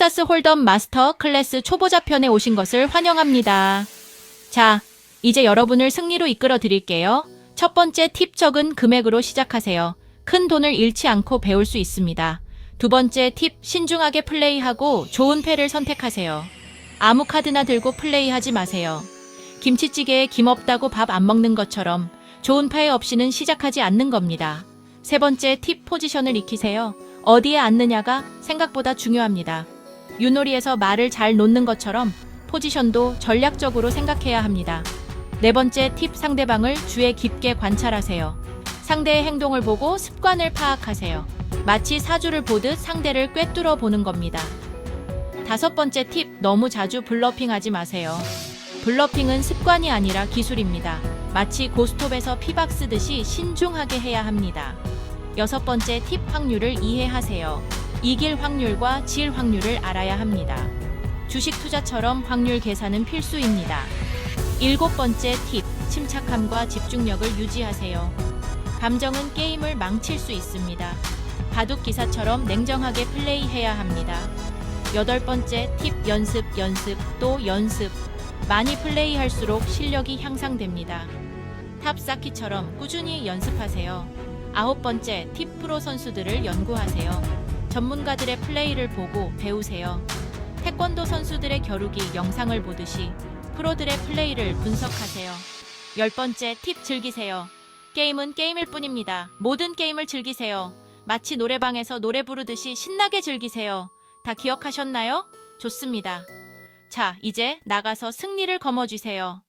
텍사스 홀덤 마스터 클래스 초보자 편에 오신 것을 환영합니다. 자, 이제 여러분을 승리로 이끌어 드릴게요. 첫 번째 팁 적은 금액으로 시작하세요. 큰 돈을 잃지 않고 배울 수 있습니다. 두 번째 팁 신중하게 플레이하고 좋은 패를 선택하세요. 아무 카드나 들고 플레이하지 마세요. 김치찌개에 김 없다고 밥 안 먹는 것처럼 좋은 파이 없이는 시작하지 않는 겁니다. 세 번째 팁 포지션을 익히세요. 어디에 앉느냐가 생각보다 중요합니다. 윷놀이에서 말을 잘 놓는 것처럼 포지션도 전략적으로 생각해야 합니다. 네 번째 팁 상대방을 주에 깊게 관찰하세요. 상대의 행동을 보고 습관을 파악하세요. 마치 사주를 보듯 상대를 꿰뚫어 보는 겁니다. 다섯 번째 팁 너무 자주 블러핑 하지 마세요. 블러핑은 습관이 아니라 기술입니다. 마치 고스톱에서 피박 쓰듯이 신중하게 해야 합니다. 여섯 번째 팁 확률을 이해하세요. 이길 확률과 질 확률을 알아야 합니다. 주식 투자처럼 확률 계산은 필수입니다. 일곱 번째 팁 침착함과 집중력을 유지하세요. 감정은 게임을 망칠 수 있습니다. 바둑 기사처럼 냉정하게 플레이해야 합니다. 여덟 번째 팁 연습, 연습, 또 연습. 많이 플레이할수록 실력이 향상됩니다. 탑 쌓기처럼 꾸준히 연습하세요. 아홉 번째 팁 프로 선수들을 연구하세요. 전문가들의 플레이를 보고 배우세요. 태권도 선수들의 겨루기 영상을 보듯이 프로들의 플레이를 분석하세요. 열 번째 팁 즐기세요. 게임은 게임일 뿐입니다. 모든 게임을 즐기세요. 마치 노래방에서 노래 부르듯이 신나게 즐기세요. 다 기억하셨나요? 좋습니다. 자, 이제 나가서 승리를 거머쥐세요.